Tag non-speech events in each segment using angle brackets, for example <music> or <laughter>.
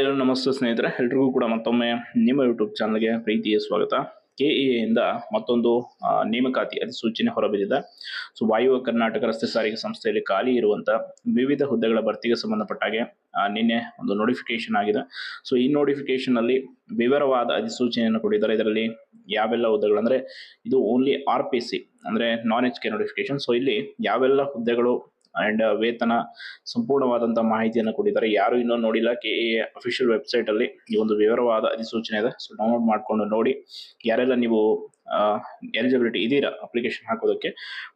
ಎಲ್ಲರೂ ನಮಸ್ತೆ ಸ್ನೇಹಿತರೆ, ಎಲ್ರಿಗೂ ಕೂಡ ಮತ್ತೊಮ್ಮೆ ನಿಮ್ಮ ಯೂಟ್ಯೂಬ್ ಚಾನಲ್ಗೆ ಪ್ರೀತಿಯ ಸ್ವಾಗತ. ಕೆ ಇಂದ ಮತ್ತೊಂದು ನೇಮಕಾತಿ ಅಧಿಸೂಚನೆ ಹೊರಬಿದ್ದಿದೆ. ಸೊ ವಾಯುವ ಕರ್ನಾಟಕ ರಸ್ತೆ ಸಾರಿಗೆ ಸಂಸ್ಥೆಯಲ್ಲಿ ಖಾಲಿ ಇರುವಂಥ ವಿವಿಧ ಹುದ್ದೆಗಳ ಭರ್ತಿಗೆ ಸಂಬಂಧಪಟ್ಟ ಹಾಗೆ ನಿನ್ನೆ ಒಂದು ನೋಟಿಫಿಕೇಶನ್ ಆಗಿದೆ. ಸೊ ಈ ನೋಟಿಫಿಕೇಶನ್ ಅಲ್ಲಿ ವಿವರವಾದ ಅಧಿಸೂಚನೆಯನ್ನು ಕೊಟ್ಟಿದ್ದಾರೆ. ಇದರಲ್ಲಿ ಯಾವೆಲ್ಲ ಹುದ್ದೆಗಳು ಅಂದ್ರೆ ಇದು ಓನ್ಲಿ ಆರ್ ಪಿ ಸಿ ಅಂದ್ರೆ non H K notification so ಇಲ್ಲಿ ಯಾವೆಲ್ಲ ಹುದ್ದೆಗಳು ಅಂಡ್ ವೇತನ ಸಂಪೂರ್ಣವಾದಂತ ಮಾಹಿತಿಯನ್ನು ಕೊಟ್ಟಿದ್ದಾರೆ. ಯಾರು ಇನ್ನೂ ನೋಡಿಲ್ಲ ಕೆ ಎ ಅಫಿಷಿಯಲ್ ವೆಬ್ಸೈಟ್ ಅಲ್ಲಿ ಈ ಒಂದು ವಿವರವಾದ ಅಧಿಸೂಚನೆ ಇದೆ. ಸೊ ಡೌನ್ಲೋಡ್ ಮಾಡ್ಕೊಂಡು ನೋಡಿ. ಯಾರೆಲ್ಲ ನೀವು ಎಲಿಜಿಬಿಲಿಟಿ ಇದೀರಾ ಅಪ್ಲಿಕೇಶನ್ ಹಾಕೋದಕ್ಕೆ,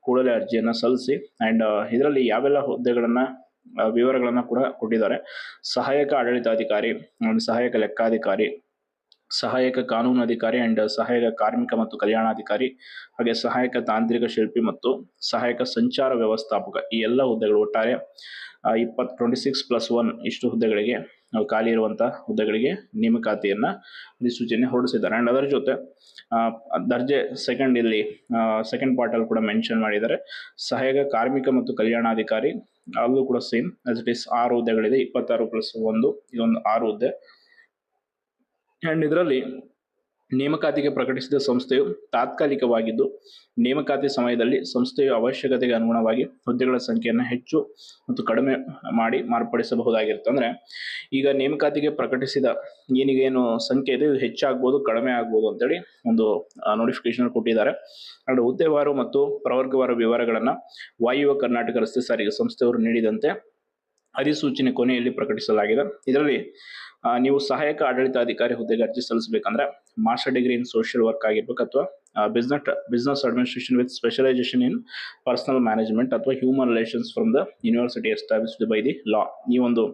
ಕೂಡಲೇ ಅರ್ಜಿಯನ್ನು ಸಲ್ಲಿಸಿ. ಅಂಡ್ ಇದರಲ್ಲಿ ಯಾವೆಲ್ಲ ಹುದ್ದೆಗಳನ್ನ ವಿವರಗಳನ್ನು ಕೂಡ ಕೊಟ್ಟಿದ್ದಾರೆ. ಸಹಾಯಕ ಆಡಳಿತಾಧಿಕಾರಿ ಸಹಾಯಕ ಲೆಕ್ಕಾಧಿಕಾರಿ ಸಹಾಯಕ ಕಾನೂನು ಅಧಿಕಾರಿ ಅಂಡ್ ಸಹಾಯಕ ಕಾರ್ಮಿಕ ಮತ್ತು ಕಲ್ಯಾಣಾಧಿಕಾರಿ, ಹಾಗೆ ಸಹಾಯಕ ತಾಂತ್ರಿಕ ಶಿಲ್ಪಿ ಮತ್ತು ಸಹಾಯಕ ಸಂಚಾರ ವ್ಯವಸ್ಥಾಪಕ ಈ ಎಲ್ಲ ಹುದ್ದೆಗಳು ಒಟ್ಟಾರೆ ಇಪ್ಪತ್ ಟ್ವೆಂಟಿ ಸಿಕ್ಸ್ ಪ್ಲಸ್ ಒನ್ ಇಷ್ಟು ಹುದ್ದೆಗಳಿಗೆ ಖಾಲಿ ಇರುವಂತಹ ಹುದ್ದೆಗಳಿಗೆ ನೇಮಕಾತಿಯನ್ನ ಅಧಿಸೂಚನೆ ಹೊರಡಿಸಿದ್ದಾರೆ. ಅಂಡ್ ಅದರ ಜೊತೆ ದರ್ಜೆ ಸೆಕೆಂಡ್ ಇಲ್ಲಿ ಸೆಕೆಂಡ್ ಪಾರ್ಟ್ ಅಲ್ಲಿ ಕೂಡ ಮೆನ್ಷನ್ ಮಾಡಿದ್ದಾರೆ. ಸಹಾಯಕ ಕಾರ್ಮಿಕ ಮತ್ತು ಕಲ್ಯಾಣಾಧಿಕಾರಿ, ಅಲ್ಲೂ ಕೂಡ ಸೇಮ್ ಆಸ್ ಇಟ್ ಇಸ್ ಆರು ಹುದ್ದೆಗಳಿದೆ. ಇಪ್ಪತ್ತಾರು ಪ್ಲಸ್ ಒಂದು, ಇದೊಂದು ಆರು ಹುದ್ದೆ. ಅಂಡ್ ಇದರಲ್ಲಿ ನೇಮಕಾತಿಗೆ ಪ್ರಕಟಿಸಿದ ಸಂಸ್ಥೆಯು ತಾತ್ಕಾಲಿಕವಾಗಿದ್ದು, ನೇಮಕಾತಿ ಸಮಯದಲ್ಲಿ ಸಂಸ್ಥೆಯ ಅವಶ್ಯಕತೆಗೆ ಅನುಗುಣವಾಗಿ ಹುದ್ದೆಗಳ ಸಂಖ್ಯೆಯನ್ನು ಹೆಚ್ಚು ಮತ್ತು ಕಡಿಮೆ ಮಾಡಿ ಮಾರ್ಪಡಿಸಬಹುದಾಗಿರುತ್ತೆ. ಅಂದರೆ ಈಗ ನೇಮಕಾತಿಗೆ ಪ್ರಕಟಿಸಿದ ಏನಿಗೇನು ಸಂಖ್ಯೆ ಇದೆ, ಇದು ಹೆಚ್ಚಾಗ್ಬೋದು, ಕಡಿಮೆ ಆಗ್ಬೋದು ಅಂತೇಳಿ ಒಂದು ನೋಟಿಫಿಕೇಶನ್ ಕೊಟ್ಟಿದ್ದಾರೆ. ಅಂಡ್ ಹುದ್ದೆವಾರು ಮತ್ತು ಪ್ರವರ್ಗವಾರ ವಿವರಗಳನ್ನು ವಾಯುವ ಕರ್ನಾಟಕ ರಸ್ತೆ ಸಾರಿಗೆ ಸಂಸ್ಥೆಯವರು ನೀಡಿದಂತೆ ಅಧಿಸೂಚನೆ ಕೊನೆಯಲ್ಲಿ ಪ್ರಕಟಿಸಲಾಗಿದೆ. ಇದರಲ್ಲಿ ನೀವು ಸಹಾಯಕ ಆಡಳಿತಾಧಿಕಾರಿ ಹುದ್ದೆಗೆ ಅರ್ಜಿ ಸಲ್ಲಿಸಬೇಕಂದ್ರೆ master degree in social work ಆಗಿರ್ಬೇಕು ಅಥವಾ business business administration with specialisation in personnel management ಅಥವಾ human relations from the university established by the law ಈ ಒಂದು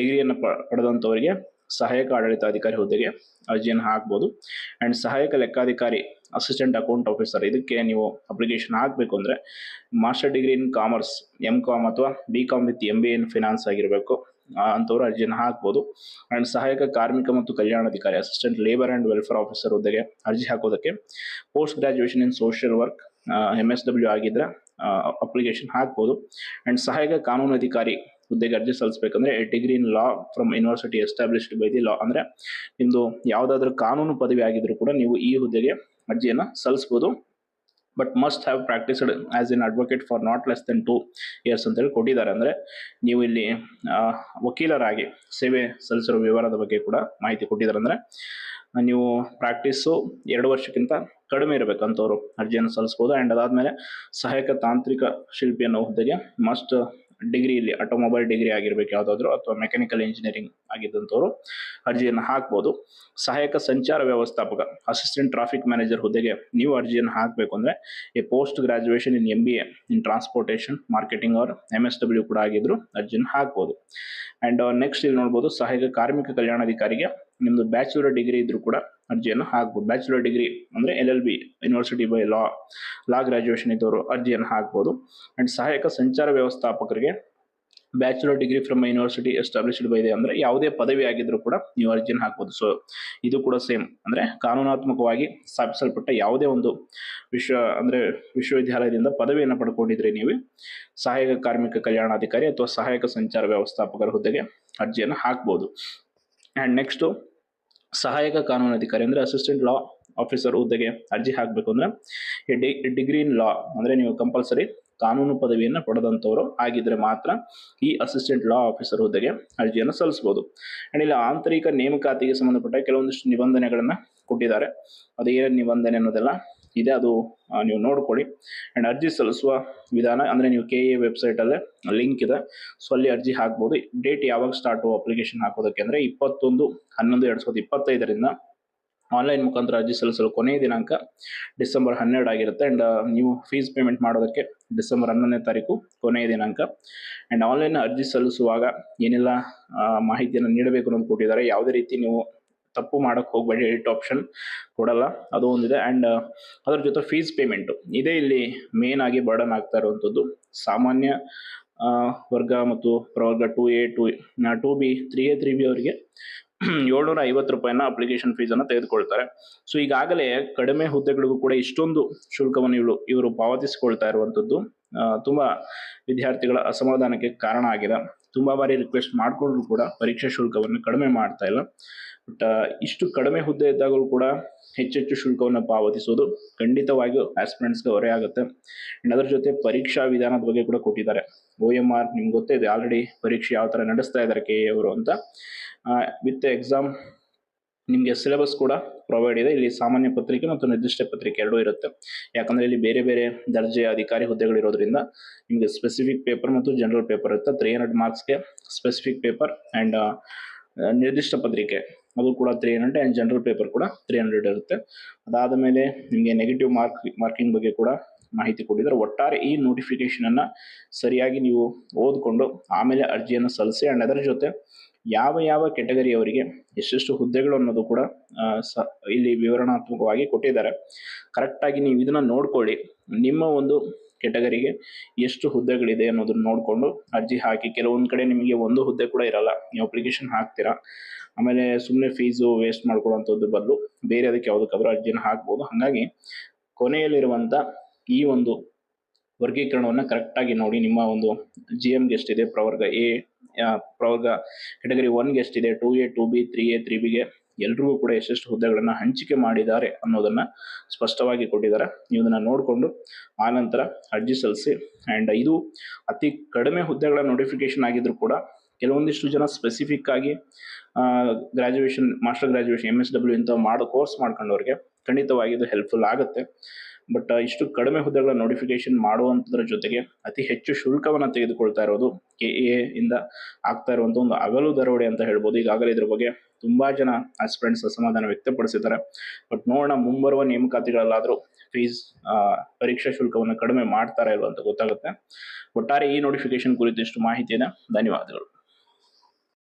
ಡಿಗ್ರಿಯನ್ನು ಪಡೆದಂಥವರಿಗೆ ಸಹಾಯಕ ಆಡಳಿತಾಧಿಕಾರಿ ಹುದ್ದೆಗೆ ಅರ್ಜಿಯನ್ನು ಹಾಕ್ಬೋದು. ಅಂಡ್ ಸಹಾಯಕ ಲೆಕ್ಕಾಧಿಕಾರಿ ಅಸಿಸ್ಟೆಂಟ್ ಅಕೌಂಟ್ ಆಫೀಸರ್ ಇದಕ್ಕೆ ನೀವು ಅಪ್ಲಿಕೇಶನ್ ಹಾಕಬೇಕು ಅಂದರೆ master degree in commerce M com ಅಥವಾ B com with M B in finance ಆಗಿರಬೇಕು. ಅಂಥವ್ರು ಅರ್ಜಿಯನ್ನು ಹಾಕ್ಬೋದು. ಆ್ಯಂಡ್ ಸಹಾಯಕ ಕಾರ್ಮಿಕ ಮತ್ತು ಕಲ್ಯಾಣಾಧಿಕಾರಿ assistant labour and welfare officer ಹುದ್ದೆಗೆ ಅರ್ಜಿ ಹಾಕೋದಕ್ಕೆ post graduation in social work M S W ಆಗಿದ್ರೆ ಅಪ್ಲಿಕೇಶನ್ ಹಾಕ್ಬೋದು. ಆ್ಯಂಡ್ ಸಹಾಯಕ ಕಾನೂನು ಅಧಿಕಾರಿ ಹುದ್ದೆಗೆ ಅರ್ಜಿ ಸಲ್ಲಿಸಬೇಕಂದ್ರೆ degree in law from university established by the law ಅಂದರೆ ನಿಮ್ಮದು ಯಾವುದಾದ್ರೂ ಕಾನೂನು ಪದವಿ ಆಗಿದ್ರು ಕೂಡ ನೀವು ಈ ಹುದ್ದೆಗೆ ಅರ್ಜಿಯನ್ನು ಸಲ್ಲಿಸ್ಬೋದು. But must have practised as in advocate for not less than two years ಅಂತೇಳಿ ಕೊಟ್ಟಿದ್ದಾರೆ. ಅಂದರೆ ನೀವು ಇಲ್ಲಿ ವಕೀಲರಾಗಿ ಸೇವೆ ಸಲ್ಲಿಸಿರೋ ವಿವರದ ಬಗ್ಗೆ ಕೂಡ ಮಾಹಿತಿ ಕೊಟ್ಟಿದ್ದಾರೆ. ಅಂದರೆ ನೀವು ಪ್ರಾಕ್ಟೀಸು ಎರಡು ವರ್ಷಕ್ಕಿಂತ ಕಡಿಮೆ ಇರಬೇಕಂತವ್ರು ಅರ್ಜಿಯನ್ನು ಸಲ್ಲಿಸ್ಬೋದು. ಆ್ಯಂಡ್ ಅದಾದಮೇಲೆ ಸಹಾಯಕ ತಾಂತ್ರಿಕ ಶಿಲ್ಪಿ ಅನ್ನೋ ಹುದ್ದೆಗೆ ಮಸ್ಟ್ ಡಿಗ್ರಿ ಇಲ್ಲಿ ಆಟೋಮೊಬೈಲ್ ಡಿಗ್ರಿ ಆಗಿರ್ಬೇಕು ಯಾವುದಾದ್ರೂ ಅಥವಾ ಮೆಕ್ಯಾನಿಕಲ್ ಇಂಜಿನಿಯರಿಂಗ್ ಆಗಿದ್ದಂಥವ್ರು ಅರ್ಜಿಯನ್ನು ಹಾಕ್ಬೋದು. ಸಹಾಯಕ ಸಂಚಾರ ವ್ಯವಸ್ಥಾಪಕ ಅಸಿಸ್ಟೆಂಟ್ ಟ್ರಾಫಿಕ್ ಮ್ಯಾನೇಜರ್ ಹುದ್ದೆಗೆ ನೀವು ಅರ್ಜಿಯನ್ನು ಹಾಕಬೇಕು ಅಂದರೆ a post graduation in M B A in transportation marketing or M S W ಕೂಡ ಆಗಿದ್ರು ಅರ್ಜಿಯನ್ನು ಹಾಕ್ಬೋದು. ಆ್ಯಂಡ್ ನೆಕ್ಸ್ಟ್ ಇಲ್ಲಿ ನೋಡ್ಬೋದು, ಸಹಾಯಕ ಕಾರ್ಮಿಕ ಕಲ್ಯಾಣಾಧಿಕಾರಿಗೆ ನಿಮ್ಮದು ಬ್ಯಾಚುಲರ್ ಡಿಗ್ರಿ ಇದ್ದರೂ ಕೂಡ ಅರ್ಜಿಯನ್ನು ಹಾಕ್ಬೋದು. ಬ್ಯಾಚುಲರ್ ಡಿಗ್ರಿ ಅಂದರೆ L L B university by law law graduation ಇದ್ದವರು ಅರ್ಜಿಯನ್ನು ಹಾಕ್ಬೋದು. ಆ್ಯಂಡ್ ಸಹಾಯಕ ಸಂಚಾರ ವ್ಯವಸ್ಥಾಪಕರಿಗೆ bachelor degree from university established by ಇದೆ ಅಂದರೆ ಯಾವುದೇ ಪದವಿ ಆಗಿದ್ದರೂ ಕೂಡ ನೀವು ಅರ್ಜಿಯನ್ನು ಹಾಕ್ಬೋದು. ಸೊ ಇದು ಕೂಡ ಸೇಮ್ ಅಂದರೆ ಕಾನೂನಾತ್ಮಕವಾಗಿ ಸ್ಥಾಪಿಸಲ್ಪಟ್ಟ ಯಾವುದೇ ಒಂದು ವಿಶ್ವ ಅಂದರೆ ವಿಶ್ವವಿದ್ಯಾಲಯದಿಂದ ಪದವಿಯನ್ನು ಪಡ್ಕೊಂಡಿದ್ರೆ ನೀವು ಸಹಾಯಕ ಕಾರ್ಮಿಕ ಕಲ್ಯಾಣಾಧಿಕಾರಿ ಅಥವಾ ಸಹಾಯಕ ಸಂಚಾರ ವ್ಯವಸ್ಥಾಪಕರ ಹುದ್ದೆಗೆ ಅರ್ಜಿಯನ್ನು ಹಾಕ್ಬೋದು. ಆ್ಯಂಡ್ ನೆಕ್ಸ್ಟು ಸಹಾಯಕ ಕಾನೂನು ಅಧಿಕಾರಿ ಅಂದರೆ ಅಸಿಸ್ಟೆಂಟ್ ಲಾ ಆಫೀಸರ್ ಹುದ್ದೆಗೆ ಅರ್ಜಿ ಹಾಕಬೇಕು ಅಂದರೆ ಡಿ ಡಿಗ್ರಿ ಇನ್ ಲಾ ಅಂದರೆ ನೀವು ಕಂಪಲ್ಸರಿ ಕಾನೂನು ಪದವಿಯನ್ನು ಪಡೆದಂಥವರು ಆಗಿದ್ದರೆ ಮಾತ್ರ ಈ ಅಸಿಸ್ಟೆಂಟ್ ಲಾ ಆಫೀಸರ್ ಹುದ್ದೆಗೆ ಅರ್ಜಿಯನ್ನು ಸಲ್ಲಿಸ್ಬೋದು. ಆ್ಯಂಡ್ ಇಲ್ಲಿ ಆಂತರಿಕ ನೇಮಕಾತಿಗೆ ಸಂಬಂಧಪಟ್ಟ ಕೆಲವೊಂದಿಷ್ಟು ನಿಬಂಧನೆಗಳನ್ನು ಕೊಟ್ಟಿದ್ದಾರೆ. ಅದು ಏನೇನು ನಿಬಂಧನೆ ಅನ್ನೋದೆಲ್ಲ ಇದೆ, ಅದು ನೀವು ನೋಡ್ಕೊಳ್ಳಿ. ಆ್ಯಂಡ್ ಅರ್ಜಿ ಸಲ್ಲಿಸುವ ವಿಧಾನ ಅಂದರೆ ನೀವು ಕೆ ಎ ವೆಬ್ಸೈಟಲ್ಲೇ ಲಿಂಕ್ ಇದೆ. ಸೊ ಅಲ್ಲಿ ಅರ್ಜಿ ಹಾಕ್ಬೋದು. ಡೇಟ್ ಯಾವಾಗ ಸ್ಟಾರ್ಟು ಅಪ್ಲಿಕೇಶನ್ ಹಾಕೋದಕ್ಕೆ ಅಂದರೆ ಇಪ್ಪತ್ತೊಂದು ಹನ್ನೊಂದು ಎರಡು ಸಾವಿರದ ಇಪ್ಪತ್ತೈದರಿಂದ ಆನ್ಲೈನ್ ಮುಖಾಂತರ ಅರ್ಜಿ ಸಲ್ಲಿಸಲು ಕೊನೆಯ ದಿನಾಂಕ ಡಿಸೆಂಬರ್ ಹನ್ನೆರಡು ಆಗಿರುತ್ತೆ. ಆ್ಯಂಡ್ ನೀವು ಫೀಸ್ ಪೇಮೆಂಟ್ ಮಾಡೋದಕ್ಕೆ ಡಿಸೆಂಬರ್ ಹನ್ನೊಂದನೇ ತಾರೀಕು ಕೊನೆಯ ದಿನಾಂಕ. ಆ್ಯಂಡ್ ಆನ್ಲೈನ್ ಅರ್ಜಿ ಸಲ್ಲಿಸುವಾಗ ಏನೆಲ್ಲ ಮಾಹಿತಿಯನ್ನು ನೀಡಬೇಕು ಅನ್ನೋದು ಕೊಟ್ಟಿದ್ದಾರೆ. ಯಾವುದೇ ರೀತಿ ನೀವು ತಪ್ಪು ಮಾಡಕ್ಕೆ ಹೋಗಬೇಡಿ ಎಡಿಟ್ ಆಪ್ಷನ್ ಕೊಡಲ್ಲ. ಅದು ಒಂದಿದೆ. ಆ್ಯಂಡ್ ಅದರ ಜೊತೆ ಫೀಸ್ ಪೇಮೆಂಟು. ಇದೇ ಇಲ್ಲಿ ಮೇನ್ ಆಗಿ ಬರ್ಡನ್ ಆಗ್ತಾ ಇರುವಂಥದ್ದು. ಸಾಮಾನ್ಯ ವರ್ಗ ಮತ್ತು ಪ್ರವರ್ಗ two A two two B three A three B ಅವರಿಗೆ <clears throat> ಏಳ್ನೂರ ಐವತ್ತು ರೂಪಾಯಿನ ಅಪ್ಲಿಕೇಶನ್ ಫೀಸನ್ನು ತೆಗೆದುಕೊಳ್ತಾರೆ. ಸೊ ಈಗಾಗಲೇ ಕಡಿಮೆ ಹುದ್ದೆಗಳಿಗೂ ಕೂಡ ಇಷ್ಟೊಂದು ಶುಲ್ಕವನ್ನು ಇವರು ಇವರು ಪಾವತಿಸಿಕೊಳ್ತಾ ಇರುವಂಥದ್ದು ತುಂಬಾ ವಿದ್ಯಾರ್ಥಿಗಳ ಅಸಮಾಧಾನಕ್ಕೆ ಕಾರಣ ಆಗಿದೆ. ತುಂಬಾ ಬಾರಿ ರಿಕ್ವೆಸ್ಟ್ ಮಾಡಿಕೊಂಡ್ರು ಕೂಡ ಪರೀಕ್ಷಾ ಶುಲ್ಕವನ್ನು ಕಡಿಮೆ ಮಾಡ್ತಾ ಇಲ್ಲ. ಬಟ್ ಇಷ್ಟು ಕಡಿಮೆ ಹುದ್ದೆ ಇದ್ದಾಗಲೂ ಕೂಡ ಹೆಚ್ಚೆಚ್ಚು ಶುಲ್ಕವನ್ನು ಪಾವತಿಸೋದು ಖಂಡಿತವಾಗಿಯೂ ಆಸ್ಪಿರೆಂಟ್ಸ್ಗೆ ಹೊರೆ ಆಗುತ್ತೆ. ಅಂಡ್ ಅದರ ಜೊತೆ ಪರೀಕ್ಷಾ ವಿಧಾನದ ಬಗ್ಗೆ ಕೂಡ ಕೊಟ್ಟಿದ್ದಾರೆ. ಓ ಎಂ ಆರ್ ನಿಮ್ಗೆ ಗೊತ್ತೇ ಇದೆ ಆಲ್ರೆಡಿ ಪರೀಕ್ಷೆ ಯಾವ ಥರ ನಡೆಸ್ತಾ ಇದ್ದಾರೆ ಕೆ ಅವರು ಅಂತ. ವಿತ್ ಎಕ್ಸಾಮ್ ನಿಮಗೆ ಸಿಲೆಬಸ್ ಕೂಡ ಪ್ರೊವೈಡ್ ಇದೆ. ಇಲ್ಲಿ ಸಾಮಾನ್ಯ ಪತ್ರಿಕೆ ಮತ್ತು ನಿರ್ದಿಷ್ಟ ಪತ್ರಿಕೆ ಎರಡೂ ಇರುತ್ತೆ. ಯಾಕಂದರೆ ಇಲ್ಲಿ ಬೇರೆ ಬೇರೆ ದರ್ಜೆಯ ಅಧಿಕಾರಿ ಹುದ್ದೆಗಳಿರೋದ್ರಿಂದ ನಿಮಗೆ ಸ್ಪೆಸಿಫಿಕ್ ಪೇಪರ್ ಮತ್ತು ಜನರಲ್ ಪೇಪರ್ ಇರುತ್ತೆ. ತ್ರೀ ಹಂಡ್ರೆಡ್ ಮಾರ್ಕ್ಸ್ಗೆ ಸ್ಪೆಸಿಫಿಕ್ ಪೇಪರ್ ಆ್ಯಂಡ್ ನಿರ್ದಿಷ್ಟ ಪತ್ರಿಕೆ. ಅದು ಕೂಡ three hundred and general paper ಕೂಡ ತ್ರೀ ಹಂಡ್ರೆಡ್ ಇರುತ್ತೆ. ಅದಾದ ಮೇಲೆ ನಿಮಗೆ ನೆಗೆಟಿವ್ ಮಾರ್ಕ್ ಮಾರ್ಕಿಂಗ್ ಬಗ್ಗೆ ಕೂಡ ಮಾಹಿತಿ ಕೊಟ್ಟಿದ್ದಾರೆ. ಒಟ್ಟಾರೆ ಈ ನೋಟಿಫಿಕೇಶನ್ ಅನ್ನ ಸರಿಯಾಗಿ ನೀವು ಓದ್ಕೊಂಡು ಆಮೇಲೆ ಅರ್ಜಿಯನ್ನು ಸಲ್ಲಿಸಿ ಆ್ಯಂಡ್ ಅದರ ಜೊತೆ ಯಾವ ಯಾವ ಕೆಟಗರಿ ಅವರಿಗೆ ಎಷ್ಟೆಷ್ಟು ಹುದ್ದೆಗಳು ಅನ್ನೋದು ಕೂಡ ಸ- ಇಲ್ಲಿ ವಿವರಣಾತ್ಮಕವಾಗಿ ಕೊಟ್ಟಿದ್ದಾರೆ. ಕರೆಕ್ಟಾಗಿ ನೀವು ಇದನ್ನು ನೋಡ್ಕೊಳ್ಳಿ. ನಿಮ್ಮ ಒಂದು ಕೆಟಗರಿಗೆ ಎಷ್ಟು ಹುದ್ದೆಗಳಿದೆ ಅನ್ನೋದನ್ನ ನೋಡಿಕೊಂಡು ಅರ್ಜಿ ಹಾಕಿ, ಕೆಲವೊಂದು ಕಡೆ ನಿಮಗೆ ಒಂದು ಹುದ್ದೆ ಕೂಡ ಇರಲ್ಲ. ನೀವು ಅಪ್ಲಿಕೇಶನ್ ಹಾಕ್ತೀರಾ. ಆಮೇಲೆ ಸುಮ್ಮನೆ ಫೀಸು ವೇಸ್ಟ್ ಮಾಡ್ಕೊಳ್ಳೋಂಥದ್ದು ಬದಲು ಬೇರೆ ಅದಕ್ಕೆ ಯಾವುದಕ್ಕಾದ್ರೂ ಅರ್ಜಿನ ಹಾಕ್ಬೋದು. ಹಾಗಾಗಿ ಕೊನೆಯಲ್ಲಿರುವಂಥ ಈ ಒಂದು ವರ್ಗೀಕರಣವನ್ನು ಕರೆಕ್ಟಾಗಿ ನೋಡಿ ನಿಮ್ಮ ಒಂದು ಜಿ ಗೆಸ್ಟ್ ಇದೆ, ಪ್ರವರ್ಗ ಎ ಪ್ರವರ್ಗ ಕೆಟಗರಿ ಒನ್ಗೆ ಎಷ್ಟಿದೆ two A two B three A three ಬಿಗೆ ಎಲ್ರಿಗೂ ಕೂಡ ಎಷ್ಟೆಷ್ಟು ಹುದ್ದೆಗಳನ್ನು ಹಂಚಿಕೆ ಮಾಡಿದ್ದಾರೆ ಅನ್ನೋದನ್ನ ಸ್ಪಷ್ಟವಾಗಿ ಕೊಟ್ಟಿದ್ದಾರೆ. ನೀವು ಇದನ್ನ ನೋಡಿಕೊಂಡು ಆನಂತರ ಅರ್ಜಿ ಸಲ್ಲಿಸಿ ಆ್ಯಂಡ್ ಇದು ಅತಿ ಕಡಿಮೆ ಹುದ್ದೆಗಳ ನೋಟಿಫಿಕೇಶನ್ ಆಗಿದ್ರು ಕೂಡ ಕೆಲವೊಂದಿಷ್ಟು ಜನ ಸ್ಪೆಸಿಫಿಕ್ ಆಗಿ graduation master graduation M S W ಇಂಥ ಮಾಡೋ ಕೋರ್ಸ್ ಮಾಡ್ಕೊಂಡವ್ರಿಗೆ ಖಂಡಿತವಾಗಿ ಇದು ಹೆಲ್ಪ್ಫುಲ್ ಆಗುತ್ತೆ. ಬಟ್ ಇಷ್ಟು ಕಡಿಮೆ ಹುದ್ದೆಗಳ ನೋಟಿಫಿಕೇಶನ್ ಮಾಡುವಂಥದ್ರ ಜೊತೆಗೆ ಅತಿ ಹೆಚ್ಚು ಶುಲ್ಕವನ್ನು ತೆಗೆದುಕೊಳ್ತಾ ಇರೋದು ಕೆ ಎ ಇಂದ ಆಗ್ತಾ ಇರುವಂಥ ಒಂದು ಅಗಲು ದರೋಡೆ ಅಂತ ಹೇಳ್ಬೋದು. ಈಗಾಗಲೇ ಇದ್ರ ಬಗ್ಗೆ ತುಂಬ ಜನ ಆಸ್ಪಿರೆಂಟ್ಸ್ ಅಸಮಾಧಾನ ವ್ಯಕ್ತಪಡಿಸಿದ್ದಾರೆ. ಬಟ್ ನೋಡೋಣ ಮುಂಬರುವ ನೇಮಕಾತಿಗಳಲ್ಲಾದರೂ ಫೀಸ್ ಪರೀಕ್ಷಾ ಶುಲ್ಕವನ್ನು ಕಡಿಮೆ ಮಾಡ್ತಾರಾ ಇಲ್ವಂತ ಗೊತ್ತಾಗುತ್ತೆ. ಒಟ್ಟಾರೆ ಈ ನೋಟಿಫಿಕೇಶನ್ ಕುರಿತು ಇಷ್ಟು ಮಾಹಿತಿ ಇದೆ ಧನ್ಯವಾದಗಳು.